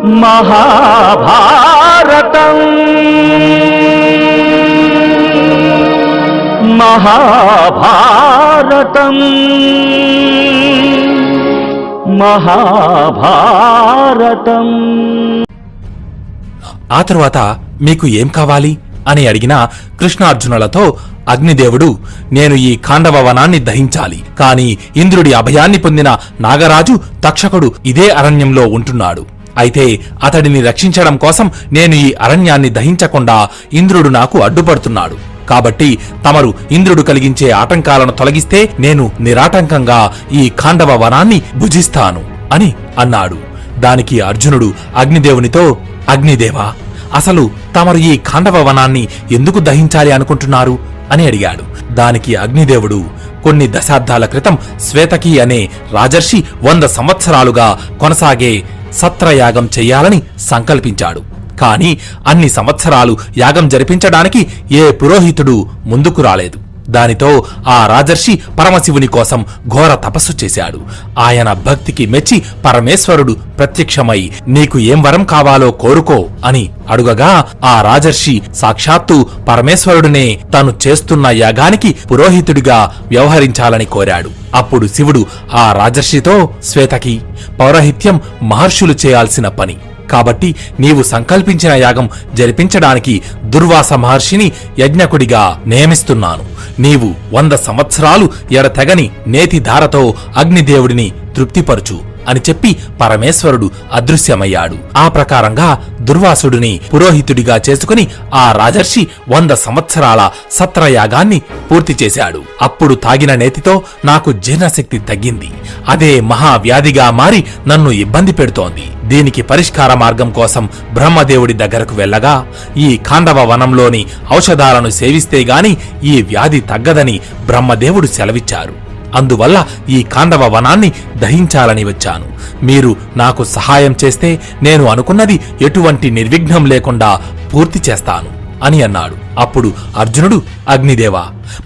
మహాభారతం. మహాభారతం. మహాభారతం. ఆ తరువాత మీకు ఏం కావాలి అని అడిగిన కృష్ణార్జునులతో అగ్నిదేవుడు నేను ఈ ఖాండవ వనాన్ని దహించాలి కాని ఇంద్రుడి అభయాన్ని పొందిన నాగరాజు తక్షకుడు ఇదే అరణ్యంలో ఉంటున్నాడు. అయితే అతడిని రక్షించడం కోసం నేను ఈ అరణ్యాన్ని దహించకుండా ఇంద్రుడు నాకు అడ్డుపడుతున్నాడు. కాబట్టి తమరు ఇంద్రుడు కలిగించే ఆటంకాలను తొలగిస్తే నేను నిరాటంకంగా ఈ ఖాండవ వనాన్ని భుజిస్తాను అని అన్నాడు. దానికి అర్జునుడు అగ్నిదేవునితో అగ్నిదేవా అసలు తమరు ఈ ఖాండవ వనాన్ని ఎందుకు దహించాలి అనుకుంటున్నారు? అని అడిగాడు. దానికి అగ్నిదేవుడు కొన్ని దశాబ్దాల క్రితం శ్వేతకి అనే రాజర్షి వంద సంవత్సరాలుగా కొనసాగే సత్రయాగం చెయ్యాలని సంకల్పించాడు. కాని అన్ని సంవత్సరాలు యాగం జరిపించడానికి ఏ పురోహితుడు ముందుకు రాలేదు. దానితో ఆ రాజర్షి పరమశివుని కోసం ఘోర తపస్సు చేశాడు. ఆయన భక్తికి మెచ్చి పరమేశ్వరుడు ప్రత్యక్షమై నీకు ఏం వరం కావాలో కోరుకో అని అడుగగా ఆ రాజర్షి సాక్షాత్తు పరమేశ్వరుడినే తాను చేస్తున్న యాగానికి పురోహితుడిగా వ్యవహరించాలని కోరాడు. అప్పుడు శివుడు ఆ రాజర్షితో శ్వేతకి పౌరహిత్యం మహర్షులు చేయాల్సిన పని. కాబట్టి నీవు సంకల్పించిన యాగం జరిపించడానికి దుర్వాస మహర్షిని యజ్ఞకుడిగా నియమిస్తున్నాను. నీవు వంద సంవత్సరాలు ఎడతెగని నేతిధారతో అగ్నిదేవుడిని తృప్తిపరుచు. అని చెప్పి పరమేశ్వరుడు అదృశ్యమయ్యాడు. ఆ ప్రకారంగా దుర్వాసుడిని పురోహితుడిగా చేసుకుని ఆ రాజర్షి వంద సంవత్సరాల సత్రయాగాన్ని పూర్తి చేశాడు. అప్పుడు తాగిన నేతితో నాకు జీర్ణశక్తి తగ్గింది. అదే మహావ్యాధిగా మారి నన్ను ఇబ్బంది పెడుతోంది. దీనికి పరిష్కార మార్గం కోసం బ్రహ్మదేవుడి దగ్గరకు వెళ్ళగా ఈ ఖాండవ వనంలోని ఔషధాలను సేవిస్తే గాని ఈ వ్యాధి తగ్గదని బ్రహ్మదేవుడు సెలవిచ్చారు. అందువల్ల ఈ కాండవ వనాన్ని దహించాలని వచ్చాను. మీరు నాకు సహాయం చేస్తే నేను అనుకున్నది ఎటువంటి నిర్విఘ్నం లేకుండా పూర్తి చేస్తాను అని అన్నాడు. అప్పుడు అర్జునుడు అగ్నిదేవ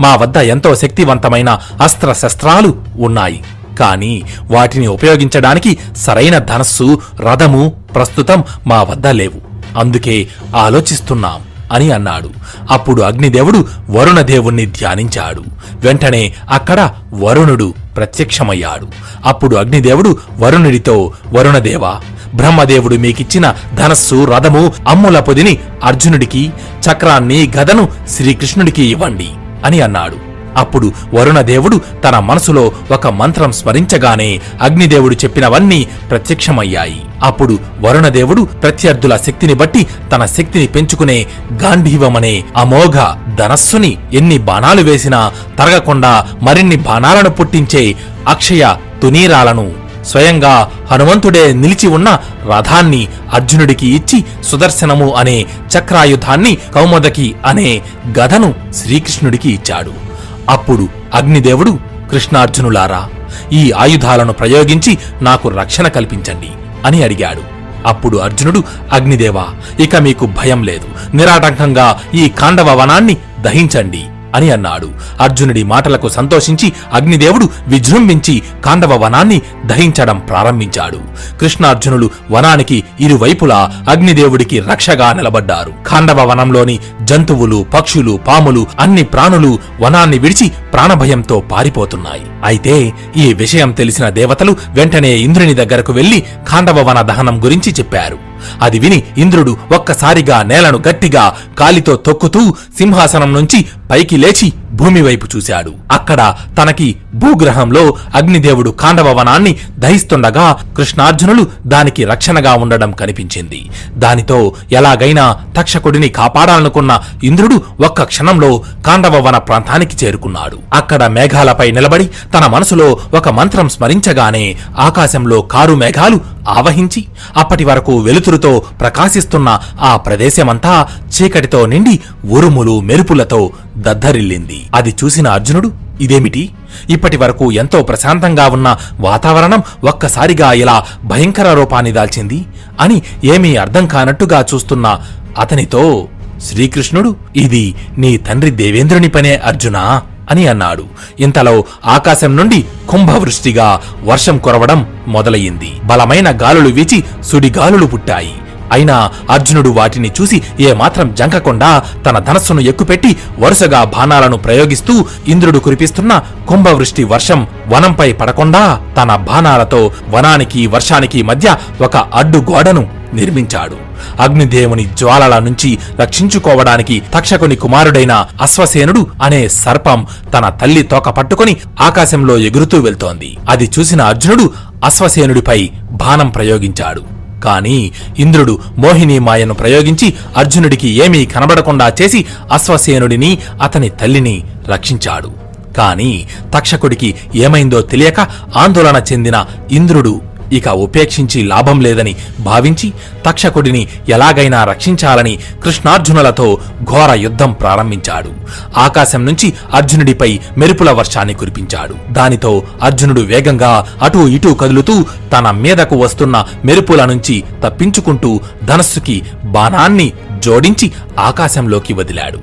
మా వద్ద ఎంతో శక్తివంతమైన అస్త్ర శస్త్రాలు ఉన్నాయి. కానీ వాటిని ఉపయోగించడానికి సరైన ధనస్సు రథము ప్రస్తుతం మా వద్ద లేవు. అందుకే ఆలోచిస్తున్నాం. అని అన్నాడు. అప్పుడు అగ్నిదేవుడు వరుణదేవుణ్ణి ధ్యానించాడు. వెంటనే అక్కడ వరుణుడు ప్రత్యక్షమయ్యాడు. అప్పుడు అగ్నిదేవుడు వరుణుడితో వరుణదేవా బ్రహ్మదేవుడు మీకిచ్చిన ధనస్సు రథము అమ్ముల పొదిని అర్జునుడికి చక్రాన్ని గదను శ్రీకృష్ణుడికి ఇవ్వండి అని అన్నాడు. అప్పుడు వరుణదేవుడు తన మనసులో ఒక మంత్రం స్మరించగానే అగ్నిదేవుడు చెప్పినవన్నీ ప్రత్యక్షమయ్యాయి. అప్పుడు వరుణదేవుడు ప్రత్యర్థుల శక్తిని బట్టి తన శక్తిని పెంచుకునే గాంధీవమనే అమోఘ ధనస్సుని ఎన్ని బాణాలు వేసినా తరగకుండా మరిన్ని బాణాలను పుట్టించే అక్షయ తునీరాలను స్వయంగా హనుమంతుడే నిలిచి ఉన్న రథాన్ని అర్జునుడికి ఇచ్చి సుదర్శనము అనే చక్రాయుధాన్ని కౌమదకి అనే గదను శ్రీకృష్ణుడికి ఇచ్చాడు. అప్పుడు అగ్నిదేవుడు కృష్ణార్జునులారా ఈ ఆయుధాలను ప్రయోగించి నాకు రక్షణ కల్పించండి అని అడిగాడు. అప్పుడు అర్జునుడు అగ్నిదేవా ఇక మీకు భయం లేదు. నిరాటంకంగా ఈ కాండవ వనాన్ని దహించండి. అని అన్నాడు. అర్జునుడి మాటలకు సంతోషించి అగ్నిదేవుడు విజృంభించి కాండవ వనాన్ని దహించడం ప్రారంభించాడు. కృష్ణార్జునులు వనానికి ఇరువైపులా అగ్నిదేవుడికి రక్షగా నిలబడ్డారు. ఖాండవ వనంలోని జంతువులు పక్షులు పాములు అన్ని ప్రాణులు వనాన్ని విడిచి ప్రాణభయంతో పారిపోతున్నాయి. అయితే ఈ విషయం తెలిసిన దేవతలు వెంటనే ఇంద్రుని దగ్గరకు వెళ్ళి ఖాండవ వన దహనం గురించి చెప్పారు. అది విని ఇంద్రుడు ఒక్కసారిగా నేలను గట్టిగా కాలితో తొక్కుతూ సింహాసనం నుంచి పైకి లేచి భూమి వైపు చూశాడు. అక్కడ తనకి భూగ్రహంలో అగ్నిదేవుడు కాండభవనాన్ని దహిస్తుండగా కృష్ణార్జునులు దానికి రక్షణగా ఉండడం కనిపించింది. దానితో ఎలాగైనా తక్షకుడిని కాపాడాలనుకున్న ఇంద్రుడు ఒక్క క్షణంలో కాండభవన ప్రాంతానికి చేరుకున్నాడు. అక్కడ మేఘాలపై నిలబడి తన మనసులో ఒక మంత్రం స్మరించగానే ఆకాశంలో కారు మేఘాలు ఆవహించి అప్పటి వరకు వెలుతురుతో ప్రకాశిస్తున్న ఆ ప్రదేశమంతా చీకటితో నిండి ఉరుములు మెరుపులతో దద్దరిల్లింది. అది చూసిన అర్జునుడు ఇదేమిటి? ఇప్పటి వరకు ఎంతో ప్రశాంతంగా ఉన్న వాతావరణం ఒక్కసారిగా ఇలా భయంకర రూపాన్ని దాల్చింది అని ఏమీ అర్థం కానట్టుగా చూస్తున్న అతనితో శ్రీకృష్ణుడు ఇది నీ తండ్రి దేవేంద్రుని పనే అర్జునా? అని అన్నాడు. ఇంతలో ఆకాశం నుండి కుంభవృష్టిగా వర్షం కురవడం మొదలయ్యింది. బలమైన గాలులు వీచి సుడిగాలులు పుట్టాయి. అయినా అర్జునుడు వాటిని చూసి ఏమాత్రం జంకకుండా తన ధనస్సును ఎక్కుపెట్టి వరుసగా బాణాలను ప్రయోగిస్తూ ఇంద్రుడు కురిపిస్తున్న కుంభవృష్టి వర్షం వనంపై పడకుండా తన బాణాలతో వనానికి వర్షానికి మధ్య ఒక అడ్డు గోడను నిర్మించాడు. అగ్నిదేవుని జ్వాలల నుంచి రక్షించుకోవడానికి తక్షకుని కుమారుడైన అశ్వసేనుడు అనే సర్పం తన తల్లి తోక పట్టుకుని ఆకాశంలో ఎగురుతూ వెళ్తోంది. అది చూసిన అర్జునుడు అశ్వసేనుడిపై బాణం ప్రయోగించాడు. కాని ఇంద్రుడు మోహిని మాయను ప్రయోగించి అర్జునుడికి ఏమీ కనబడకుండా చేసి అశ్వసేనుడిని అతని తల్లిని రక్షించాడు. కాని తక్షకుడికి ఏమైందో తెలియక ఆందోళన చెందిన ఇంద్రుడు ఇక ఉపేక్షించి లాభం లేదని భావించి తక్షకుడిని ఎలాగైనా రక్షించాలని కృష్ణార్జునులతో ఘోర యుద్ధం ప్రారంభించాడు. ఆకాశం నుంచి అర్జునుడిపై మెరుపుల వర్షాన్ని కురిపించాడు. దానితో అర్జునుడు వేగంగా అటూ ఇటూ కదులుతూ తన మీదకు వస్తున్న మెరుపుల నుంచి తప్పించుకుంటూ ధనస్సుకి బాణాన్ని జోడించి ఆకాశంలోకి వదిలాడు.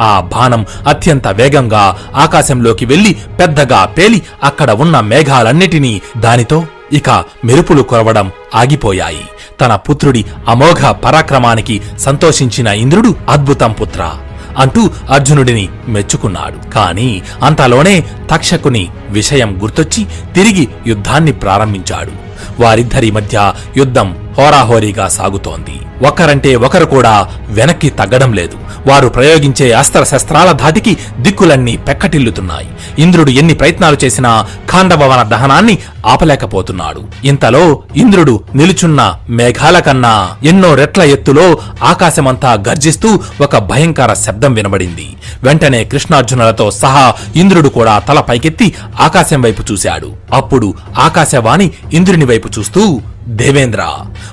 ఆ బాణం అత్యంత వేగంగా ఆకాశంలోకి వెళ్ళి పెద్దగా పేలి అక్కడ ఉన్న మేఘాలన్నిటినీ దానితో ఇక మెరుపులు కొరవడం ఆగిపోయాయి. తన పుత్రుడి అమోఘ పరాక్రమానికి సంతోషించిన ఇంద్రుడు అద్భుతం పుత్ర అంటూ అర్జునుడిని మెచ్చుకున్నాడు. కాని అంతలోనే తక్షకుని విషయం గుర్తొచ్చి తిరిగి యుద్ధాన్ని ప్రారంభించాడు. వారిద్దరి మధ్య యుద్ధం హోరాహోరీగా సాగుతోంది. ఒకరంటే ఒకరు కూడా వెనక్కి తగ్గడం లేదు. వారు ప్రయోగించే అస్త్ర శస్త్రాల ధాటికి దిక్కులన్నీ పెక్కటిల్లుతున్నాయి. ఇంద్రుడు ఎన్ని ప్రయత్నాలు చేసినా ఖాండభవన దహనాన్ని ఆపలేకపోతున్నాడు. ఇంతలో ఇంద్రుడు నిలుచున్న మేఘాల కన్నా ఎన్నో రెట్ల ఎత్తులో ఆకాశమంతా గర్జిస్తూ ఒక భయంకర శబ్దం వినబడింది. వెంటనే కృష్ణార్జునులతో సహా ఇంద్రుడు కూడా తల పైకెత్తి ఆకాశం వైపు చూశాడు. అప్పుడు ఆకాశవాణి ఇంద్రుని వైపు చూస్తూ దేవేంద్ర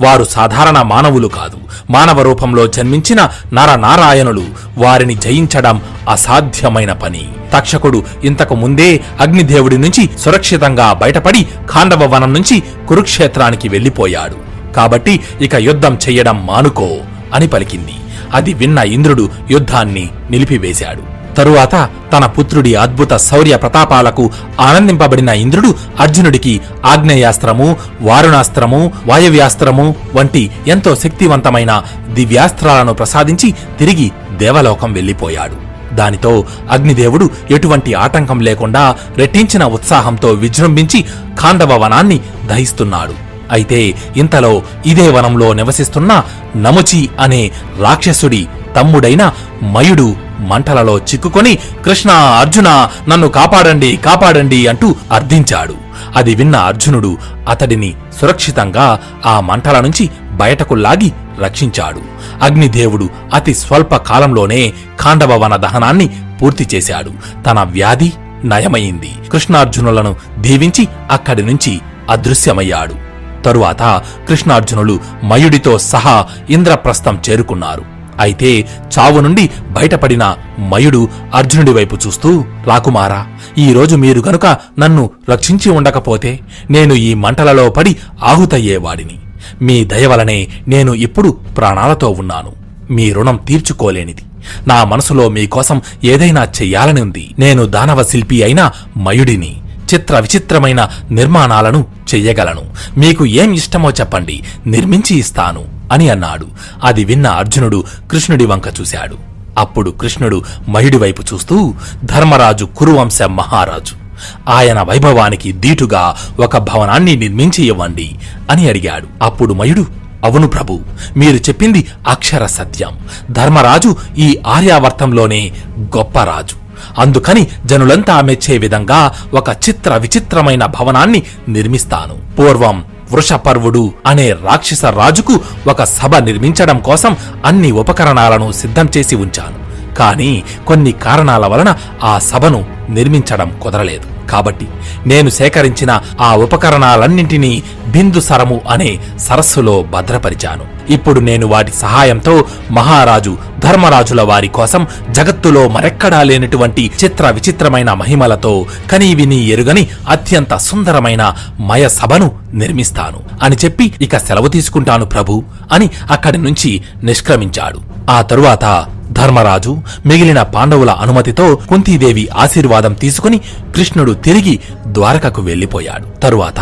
వారు సాధారణ మానవులు కాదు. మానవ రూపంలో జన్మించిన నరనారాయణులు వారిని జయించడం అసాధ్యమైన పని. తక్షకుడు ఇంతకు ముందే అగ్నిదేవుడి నుంచి సురక్షితంగా బయటపడి ఖాండవ వనం నుంచి కురుక్షేత్రానికి వెళ్ళిపోయాడు కాబట్టి ఇక యుద్ధం చెయ్యడం మానుకో అని పలికింది. అది విన్న ఇంద్రుడు యుద్ధాన్ని నిలిపివేశాడు. తరువాత తన పుత్రుడి అద్భుత శౌర్య ప్రతాపాలకు ఆనందింపబడిన ఇంద్రుడు అర్జునుడికి ఆగ్నేయాస్త్రము వారుణాస్త్రము వాయవ్యాస్త్రము వంటి ఎంతో శక్తివంతమైన దివ్యాస్త్రాలను ప్రసాదించి తిరిగి దేవలోకం వెళ్ళిపోయాడు దానితో అగ్నిదేవుడు ఎటువంటి ఆటంకం లేకుండా రెట్టించిన ఉత్సాహంతో విజృంభించి ఖాండవ వనాన్ని దహిస్తున్నాడు. అయితే ఇంతలో ఇదే వనంలో నివసిస్తున్న నముచి అనే రాక్షసుడి తమ్ముడైన మయుడు మంటలలో చిక్కుకొని కృష్ణ అర్జున నన్ను కాపాడండి కాపాడండి అంటూ అర్థించాడు. అది విన్న అర్జునుడు అతడిని సురక్షితంగా ఆ మంటల నుంచి బయటకు లాగి రక్షించాడు. అగ్నిదేవుడు అతి స్వల్ప కాలంలోనే ఖాండవ వన దహనాన్ని పూర్తి చేశాడు. తన వ్యాధి నయమైంది. కృష్ణార్జునులను దీవించి అక్కడి నుంచి అదృశ్యమయ్యాడు. తరువాత కృష్ణార్జునులు మయుడితో సహా ఇంద్రప్రస్థం చేరుకున్నారు. అయితే చావు నుండి బయటపడిన మయుడు అర్జునుడి వైపు చూస్తూ రాకుమారా ఈరోజు మీరు గనుక నన్ను రక్షించి ఉండకపోతే నేను ఈ మంటలలో పడి ఆహుతయ్యేవాడిని. మీ దయవలనే నేను ఇప్పుడు ప్రాణాలతో ఉన్నాను. మీ రుణం తీర్చుకోలేనిది. నా మనసులో మీకోసం ఏదైనా చెయ్యాలని ఉంది. నేను దానవ శిల్పి అయిన మయుడిని చిత్ర విచిత్రమైన నిర్మాణాలను చెయ్యగలను. మీకు ఏం ఇష్టమో చెప్పండి. నిర్మించి ఇస్తాను. అని అన్నాడు. అది విన్న అర్జునుడు కృష్ణుడి వంక చూశాడు. అప్పుడు కృష్ణుడు మయుడి వైపు చూస్తూ ధర్మరాజు కురువంశ మహారాజు ఆయన వైభవానికి దీటుగా ఒక భవనాన్ని నిర్మించి ఇవ్వండి అని అడిగాడు. అప్పుడు మయుడు అవును ప్రభు మీరు చెప్పింది అక్షర సత్యం. ధర్మరాజు ఈ ఆర్యావర్తంలోనే గొప్ప రాజు. అందుకని జనులంతా మెచ్చే విధంగా ఒక చిత్ర విచిత్రమైన భవనాన్ని నిర్మిస్తాను. పూర్వం వృషపర్వుడు అనే రాక్షస రాజుకు ఒక సభ నిర్మించడం కోసం అన్ని ఉపకరణాలను సిద్ధం చేసి ఉంచాను. కానీ కొన్ని కారణాల వలన ఆ సభను నిర్మించడం కుదరలేదు. కాబట్టి నేను సేకరించిన ఆ ఉపకరణాలన్నింటినీ బిందుసరము అనే సరస్సులో భద్రపరిచాను. ఇప్పుడు నేను వాటి సహాయంతో మహారాజు ధర్మరాజుల వారి కోసం జగత్తులో మరెక్కడా లేనటువంటి చిత్ర విచిత్రమైన మహిమలతో కనీవిని ఎరుగని అత్యంత సుందరమైన మయ సభను నిర్మిస్తాను. అని చెప్పి ఇక సెలవు తీసుకుంటాను ప్రభు అని అక్కడి నుంచి నిష్క్రమించాడు. ఆ తరువాత ధర్మరాజు మిగిలిన పాండవుల అనుమతితో కుంతీదేవి ఆశీర్వాదం తీసుకుని కృష్ణుడు తిరిగి ద్వారకకు వెళ్ళిపోయాడు తరువాత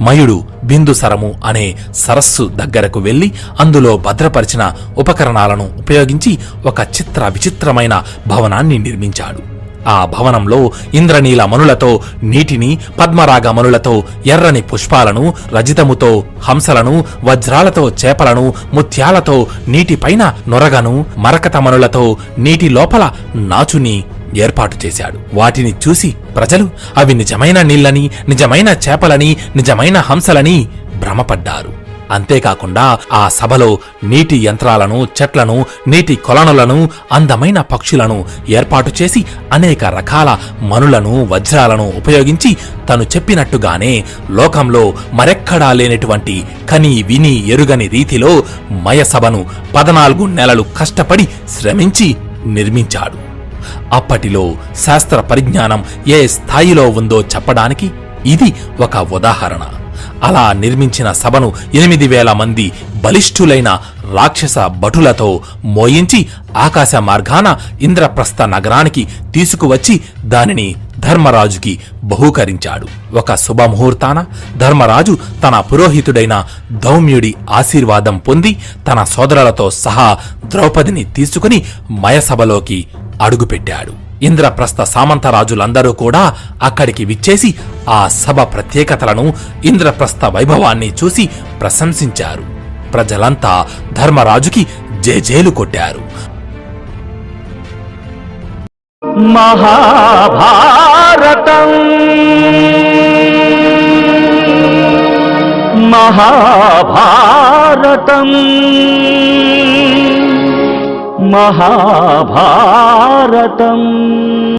మయుడు బిందుసరము అనే సరస్సు దగ్గరకు వెళ్ళి అందులో భద్రపరిచిన ఉపకరణాలను ఉపయోగించి ఒక చిత్ర విచిత్రమైన భవనాన్ని నిర్మించాడు. ఆ భవనంలో ఇంద్రనీల మనులతో నీటిని పద్మరాగ మనులతో ఎర్రని పుష్పాలను రజితముతో హంసలను వజ్రాలతో చేపలను ముత్యాలతో నీటిపైన నొరగను మరకతమనులతో నీటి లోపల నాచుని ఏర్పాటు చేశాడు. వాటిని చూసి ప్రజలు అవి నిజమైన నీళ్ళని నిజమైన చేపలని నిజమైన హంసలని భ్రమపడ్డారు. అంతేకాకుండా ఆ సభలో నీటి యంత్రాలను చెట్లను నీటి కొలనులను అందమైన పక్షులను ఏర్పాటు చేసి అనేక రకాల మనులను వజ్రాలను ఉపయోగించి తను చెప్పినట్టుగానే లోకంలో మరెక్కడా లేనటువంటి కని విని ఎరుగని రీతిలో మయసభను పదనాలుగు నెలలు కష్టపడి శ్రమించి నిర్మించాడు. అప్పటిలో శాస్త్ర పరిజ్ఞానం ఏ స్థాయిలో ఉందో చెప్పడానికి ఇది ఒక ఉదాహరణ. అలా నిర్మించిన సభను ఎనిమిది వేల మంది బలిష్ఠులైన రాక్షస భటులతో మోయించి ఆకాశ మార్గాన ఇంద్రప్రస్థ నగరానికి తీసుకువచ్చి దానిని ధర్మరాజుకి బహూకరించాడు. ఒక శుభముహూర్తాన ధర్మరాజు తన పురోహితుడైన దౌమ్యుడి ఆశీర్వాదం పొంది తన సోదరులతో సహా ద్రౌపదిని తీసుకుని మయసభలోకి అడుగుపెట్టాడు. ఇంద్రప్రస్థ సామంతరాజులందరూ కూడా అక్కడికి విచ్చేసి ఆ సభ ప్రత్యేకతలను ఇంద్రప్రస్థ వైభవాన్ని చూసి ప్రశంసించారు. ప్రజలంతా ధర్మరాజుకి జేజేలు కొట్టారు. మహాభారతం! మహాభారతం! महाभारतम्।